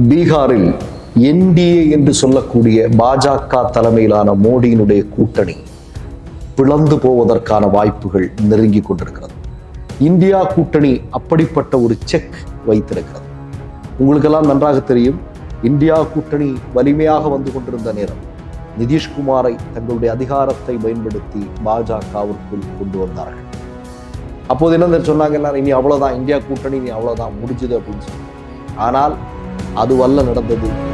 பீகாரில் என்டிஏ என்று சொல்லக்கூடிய பாஜக தலைமையிலான மோடியினுடைய கூட்டணி பிளந்து போவதற்கான வாய்ப்புகள் நெருங்கி கொண்டிருக்கிறது. இந்தியா கூட்டணி அப்படிப்பட்ட ஒரு செக் வைத்திருக்கிறது. உங்களுக்கெல்லாம் நன்றாக தெரியும் இந்தியா கூட்டணி வலிமையாக வந்து கொண்டிருந்த நேரம் நிதிஷ்குமாரை தங்களுடைய அதிகாரத்தை பயன்படுத்தி பாஜகவிற்குள் கொண்டு வந்தார்கள். அப்போது என்ன சொன்னாங்க எல்லாரும் இனி அவ்வளோதான் இந்தியா கூட்டணி இனி அவ்வளோதான் முடிஞ்சது அப்படின்னு சொல்லி ஆனால் அதுவல்ல நடந்தது.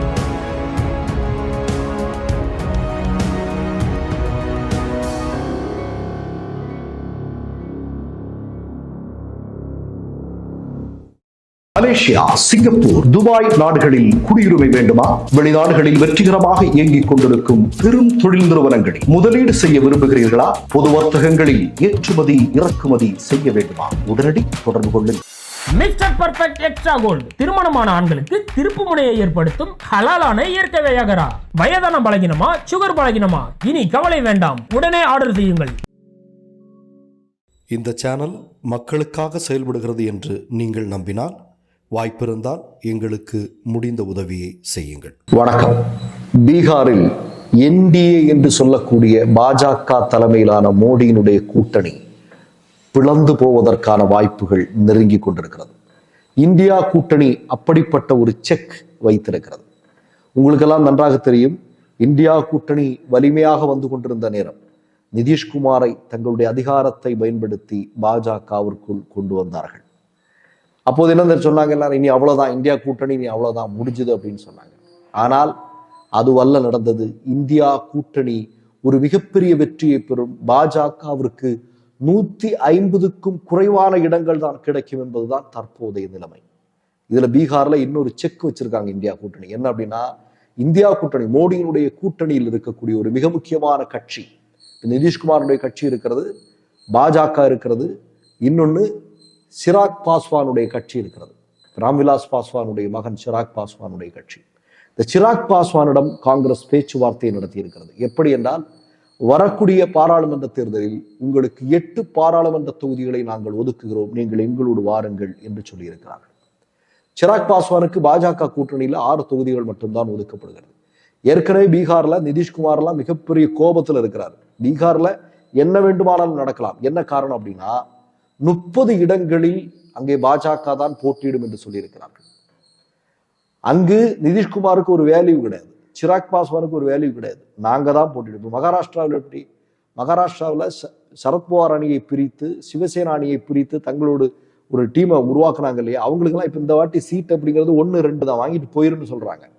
மலேசியா சிங்கப்பூர் துபாய் நாடுகளில் குடியுரிமை வேண்டுமா? வெளிநாடுகளில் வெற்றிகரமாக இயங்கிக் கொண்டிருக்கும் பெரும் தொழில் நிறுவனங்களில் முதலீடு செய்ய விரும்புகிறீர்களா? பொது வர்த்தகங்களில் ஏற்றுமதி இறக்குமதி செய்ய வேண்டுமா? உடனடி தொடர்பு கொள்ளுங்கள். Mister Perfect Extra Gold. திருமணமான ஆண்களுக்கு திருப்பு முனையை ஏற்படுத்தும் ஹலாலான இயற்கை வியாகரா. வயதான பலகினமா சுகர் பலகினமா? இனி கவலை வேண்டாம். உடனே ஆர்டர் செய்யுங்கள். இந்த சேனல் மக்களுக்காக செயல்படுகிறது என்று நீங்கள் நம்பினால் வாய்ப்பிருந்தால் எங்களுக்கு முடிந்த உதவியை செய்யுங்கள். வணக்கம். பீகாரில் என்டிஏ என்று சொல்லக்கூடிய பாஜக தலைமையிலான மோடியினுடைய கூட்டணி பிளந்து போவதற்கான வாய்ப்புகள் நெருங்கி கொண்டிருக்கிறது. இந்தியா கூட்டணி அப்படிப்பட்ட ஒரு செக் வைத்திருக்கிறது. உங்களுக்கெல்லாம் நன்றாக தெரியும் இந்தியா கூட்டணி வலிமையாக வந்து கொண்டிருந்த நேரம். நிதிஷ்குமாரை தங்களுடைய அதிகாரத்தை பயன்படுத்தி பாஜகவிற்குள் கொண்டு வந்தார்கள். அப்போது என்ன சொன்னாங்க எல்லாரும் இனி அவ்வளவுதான் இந்தியா கூட்டணி இனி அவ்வளவுதான் முடிஞ்சது அப்படின்னு சொன்னாங்க. ஆனால் அதுவல்ல நடந்தது. இந்தியா கூட்டணி ஒரு மிகப்பெரிய வெற்றியை பெறும் பாஜகவிற்கு நூத்தி ஐம்பதுக்கும் குறைவான இடங்கள் தான் கிடைக்கும் என்பதுதான் தற்போதைய நிலைமை. இதுல பீகார்ல இன்னொரு செக் வச்சிருக்காங்க இந்தியா கூட்டணி. என்ன அப்படின்னா இந்தியா கூட்டணி மோடியினுடைய கூட்டணியில் இருக்கக்கூடிய ஒரு மிக முக்கியமான கட்சி. நிதிஷ்குமாரனுடைய கட்சி இருக்கிறது பாஜக இருக்கிறது இன்னொன்னு சிராக் பாஸ்வானுடைய கட்சி இருக்கிறது. ராம்விலாஸ் பாஸ்வானுடைய மகன் சிராக் பாஸ்வானுடைய கட்சி. இந்த சிராக் பாஸ்வானிடம் காங்கிரஸ் பேச்சுவார்த்தையை நடத்தி இருக்கிறது எப்படி என்றால் வரக்கூடிய பாராளுமன்ற தேர்தலில் உங்களுக்கு எட்டு பாராளுமன்ற தொகுதிகளை நாங்கள் ஒதுக்குகிறோம். நீங்கள் எங்களோடு வாருங்கள் என்று சொல்லியிருக்கிறார்கள். சிராக் பாஸ்வானுக்கு பாஜக கூட்டணியில் ஆறு தொகுதிகள் மட்டும்தான் ஒதுக்கப்படுகிறது. ஏற்கனவே பீகார்ல நிதிஷ்குமார்லாம் மிகப்பெரிய கோபத்தில் இருக்கிறார். பீகார்ல என்ன வேண்டுமானாலும் நடக்கலாம். என்ன காரணம் அப்படின்னா முப்பது இடங்களில் அங்கே பாஜக தான் போட்டியிடும் என்று சொல்லியிருக்கிறார்கள். அங்கு நிதிஷ்குமாருக்கு ஒரு வேல்யூ கிடையாது. சிராக் பாஸ்வானுக்கு ஒரு வேல்யூ கிடையாது. நாங்கள் தான் போட்டியிடுவோம் மகாராஷ்டிராவில் எப்படி? மகாராஷ்டிராவில் ச- சரத்பவார் அணியை பிரித்து சிவசேனா அணியை பிரித்து தங்களோடு ஒரு டீமை உருவாக்குனாங்க இல்லையா? அவங்களுக்கெல்லாம் இப்போ இந்த வாட்டி சீட் அப்படிங்கிறது ஒன்று ரெண்டு தான். வாங்கிட்டு போயிருன்னு சொல்கிறாங்க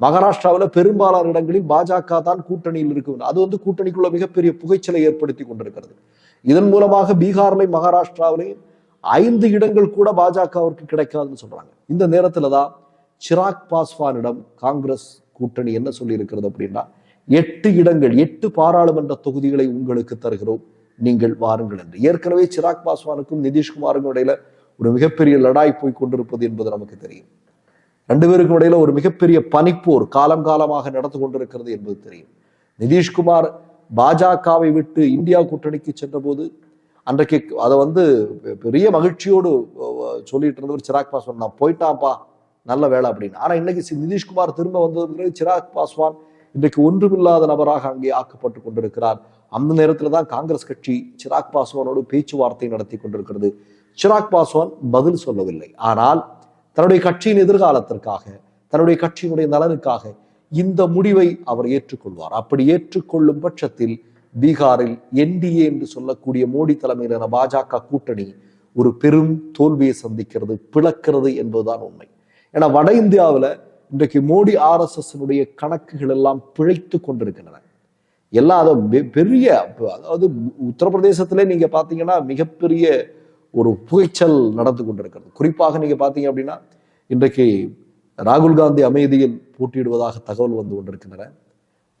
மகாராஷ்டிராவில் பெரும்பாலான இடங்களில் பாஜக தான் கூட்டணியில் இருக்கும். அது வந்து கூட்டணிக்குள்ள மிகப்பெரிய புகைச்சலை ஏற்படுத்தி கொண்டிருக்கிறது. இதன் மூலமாக பீகார்லையும் மகாராஷ்டிராவிலையும் ஐந்து இடங்கள் கூட பாஜகவிற்கு கிடைக்காதுன்னு சொல்றாங்க. இந்த நேரத்தில் தான் சிராக் பாஸ்வானிடம் காங்கிரஸ் கூட்டணி என்ன சொல்லி இருக்கிறது அப்படின்னா எட்டு இடங்கள் எட்டு பாராளுமன்ற தொகுதிகளை உங்களுக்கு தருகிறோம். நீங்கள் வாருங்கள் என்று. ஏற்கனவே சிராக் பாஸ்வானுக்கும் நிதிஷ்குமாருக்கும் இடையில ஒரு மிகப்பெரிய லடாய் போய் கொண்டிருப்பது என்பது நமக்கு தெரியும். ரெண்டு பேருக்கும் இடையில ஒரு மிகப்பெரிய பனிப்போர் காலம் காலமாக நடந்து கொண்டிருக்கிறது என்பது தெரியும். நிதிஷ்குமார் பாஜகவை விட்டு இந்தியா கூட்டணிக்கு சென்றபோது அன்றைக்கு அதை வந்து பெரிய மகிழ்ச்சியோடு சொல்லிட்டு இருந்தவர் சிராக் பாஸ்வான். நான் போயிட்டான்ப்பா நல்ல வேலை அப்படின்னு. ஆனால் இன்னைக்கு நிதிஷ்குமார் திரும்ப வந்தது பிறகு சிராக் பாஸ்வான் இன்றைக்கு ஒன்றுமில்லாத நபராக அங்கே ஆக்கப்பட்டு கொண்டிருக்கிறார். அந்த நேரத்தில் தான் காங்கிரஸ் கட்சி சிராக் பாஸ்வானோடு பேச்சுவார்த்தை நடத்தி கொண்டிருக்கிறது. சிராக் பாஸ்வான் பதில் சொல்லவில்லை. ஆனால் தன்னுடைய கட்சியின் எதிர்காலத்திற்காக தன்னுடைய கட்சியினுடைய நலனுக்காக இந்த முடிவை அவர் ஏற்றுக்கொள்வார். அப்படி ஏற்றுக்கொள்ளும் பட்சத்தில் பீகாரில் என்டிஏ என்று சொல்லக்கூடிய மோடி தலைமையிலான பாஜக கூட்டணி ஒரு பெரும் தோல்வியை சந்திக்கிறது பிளக்கிறது என்பதுதான் உண்மை. ஏன்னா வட இந்தியாவில் இன்றைக்கு மோடி ஆர்எஸ்எஸ்னுடைய கணக்குகள் எல்லாம் பிழைத்து கொண்டிருக்கின்றன. எல்லா அதை பெ- பெரிய அதாவது உத்தரப்பிரதேசத்திலே நீங்க பாத்தீங்கன்னா மிகப்பெரிய ஒரு புகைச்சல் நடந்து கொண்டிருக்கிறது. குறிப்பாக நீங்க பாத்தீங்க அப்படின்னா இன்றைக்கு ராகுல் காந்தி அமைதியில் போட்டியிடுவதாக தகவல் வந்து கொண்டிருக்கின்றன.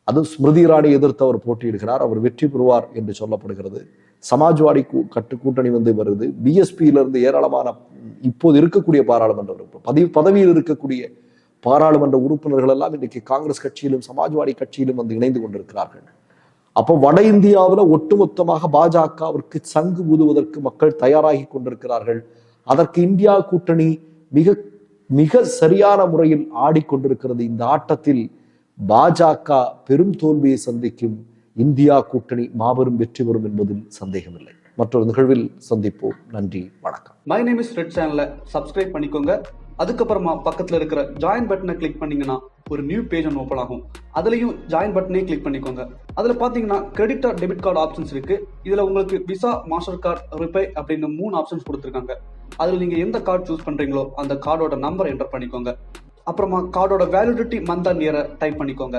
அது ஸ்மிருதி இராணி எதிர்த்து அவர் போட்டியிடுகிறார் அவர் வெற்றி பெறுவார் என்று சொல்லப்படுகிறது. சமாஜ்வாடி கூ- கட்டு கூட்டணி வந்து வருது. பிஎஸ்பியில இருந்து ஏராளமான இப்போது இருக்கக்கூடிய பாராளுமன்ற உறுப்பினர் பதவி பதவியில் இருக்கக்கூடிய பாராளுமன்ற உறுப்பினர்கள் எல்லாம் இன்றைக்கு காங்கிரஸ் கட்சியிலும் சமாஜ்வாடி கட்சியிலும் வந்து இணைந்து கொண்டிருக்கிறார்கள். அப்போ வட இந்தியாவில் ஒட்டுமொத்தமாக பாஜகவிற்கு சங்கு ஊதுவதற்கு மக்கள் தயாராகி கொண்டிருக்கிறார்கள். அதற்கு இந்தியா கூட்டணி மிக மிக சரியான முறையில் ஆடிக்கொண்டிருக்கிறது. இந்த ஆட்டத்தில் பாஜக பெரும் தோல்வியை சந்திக்கும் இந்தியா கூட்டணி மாபெரும் வெற்றி பெறும் என்பதில் சந்தேகமில்லை. மற்றொரு நிகழ்வில் சந்திப்போம். நன்றி வணக்கம். மை நேம் இஸ் ரெட் சேனலை சப்ஸ்கிரைப் பண்ணிக்கோங்க. அதுக்கப்புறமா பக்கத்துல இருக்கிற ஜாயின் பட்டனை கிளிக் பண்ணீங்கன்னா ஒரு நியூ பேஜ் ஒன்று ஓப்பன் ஆகும். அதுலயும் ஜாயின் பட்டனே கிளிக் பண்ணிக்கோங்க. அதுல பாத்தீங்கன்னா credit card debit card options இருக்கு. இதுல உங்களுக்கு விசா மாஸ்டர் கார்டு ரிப்பே அப்படின்னு மூணு ஆப்ஷன்ஸ் கொடுத்துருக்காங்க. அதுல நீங்க எந்த கார்டு சூஸ் பண்றீங்களோ அந்த கார்டோட நம்பர் என்டர் பண்ணிக்கோங்க. அப்புறமா கார்டோட வேலிடிட்டி மந்த் அண்ட் இயரை டைப் பண்ணிக்கோங்க.